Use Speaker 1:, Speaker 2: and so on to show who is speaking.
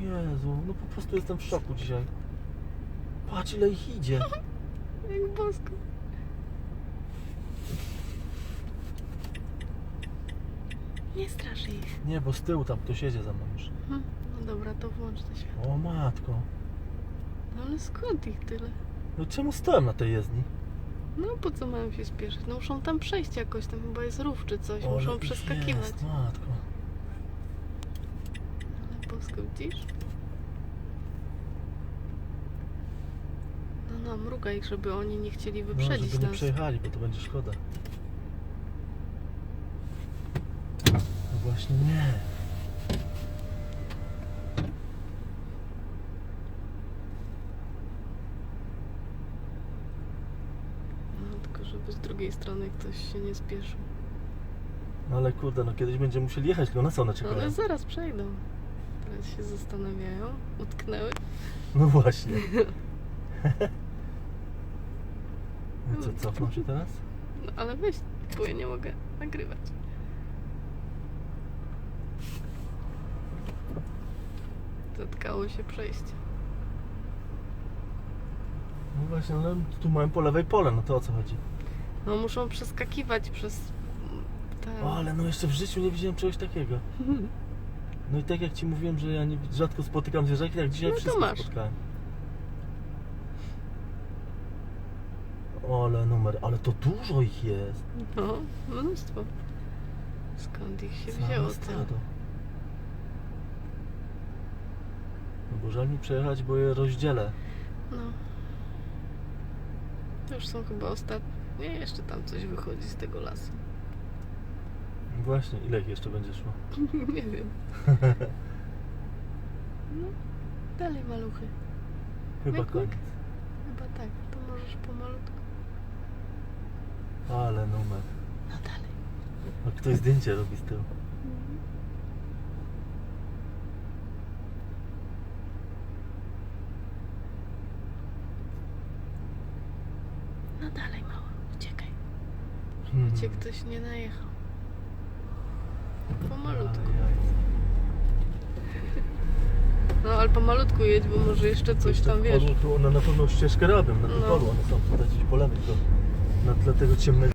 Speaker 1: Jezu, no po prostu jestem w szoku dzisiaj. Patrz ile ich idzie.
Speaker 2: Jak bosko. Nie straszy ich.
Speaker 1: Nie, bo z tyłu tam ktoś jedzie za mną już.
Speaker 2: Hm, No dobra, to włącz te światło.
Speaker 1: O matko.
Speaker 2: No ale skąd ich tyle?
Speaker 1: No czemu stołem na tej jezdni?
Speaker 2: No po co mają się spieszyć? No muszą tam przejść jakoś, tam chyba jest rów czy coś,
Speaker 1: Ale
Speaker 2: muszą
Speaker 1: ich
Speaker 2: przeskakiwać.
Speaker 1: Jest, matko.
Speaker 2: Widzisz? No no, mrugaj ich, żeby oni nie chcieli
Speaker 1: No,
Speaker 2: wyprzedzić
Speaker 1: żeby nie
Speaker 2: nas.
Speaker 1: przejechali, bo to będzie szkoda. No właśnie nie.
Speaker 2: No tylko żeby z drugiej strony ktoś się nie spieszył.
Speaker 1: No ale kurde, no kiedyś będziemy musieli jechać, tylko na co one
Speaker 2: No
Speaker 1: czekają?
Speaker 2: ale zaraz przejdą. Się zastanawiają, utknęły.
Speaker 1: No właśnie. No co, cofną się teraz?
Speaker 2: No ale weź, bo ja nie mogę nagrywać. Zatkało się przejście.
Speaker 1: No właśnie, ale tu mają po lewej pole, no to o co chodzi?
Speaker 2: No muszą przeskakiwać przez te...
Speaker 1: O, ale no jeszcze w życiu nie widziałem czegoś takiego. No i tak jak ci mówiłem, że ja nie, rzadko spotykam zwierzaki, tak dzisiaj
Speaker 2: No to
Speaker 1: wszystko
Speaker 2: masz.
Speaker 1: spotkałem. Ale numer, ale to dużo ich jest.
Speaker 2: No, mnóstwo. Skąd ich się
Speaker 1: Całe
Speaker 2: wzięło tyle?
Speaker 1: stado. No bo żal mi przejechać, bo je rozdzielę.
Speaker 2: No. To już są chyba ostatnie. Nie, jeszcze tam coś wychodzi z tego lasu.
Speaker 1: Właśnie, ile ich jeszcze będzie szło?
Speaker 2: nie wiem. No, dalej maluchy.
Speaker 1: Chyba
Speaker 2: Myk, myk.
Speaker 1: koniec.
Speaker 2: Chyba tak, to możesz pomalutku.
Speaker 1: Ale numer.
Speaker 2: No dalej.
Speaker 1: A ktoś zdjęcie robi z tyłu.
Speaker 2: No dalej, mała, uciekaj.
Speaker 1: Hmm.
Speaker 2: Cię ktoś nie najechał. Pomalutku. No ale pomalutku jedź, bo może jeszcze coś tam wiesz.
Speaker 1: One na pewno ścieżkę robią, na tym
Speaker 2: No.
Speaker 1: polu one są tutaj gdzieś po lewej, to na tle tego ciemnego.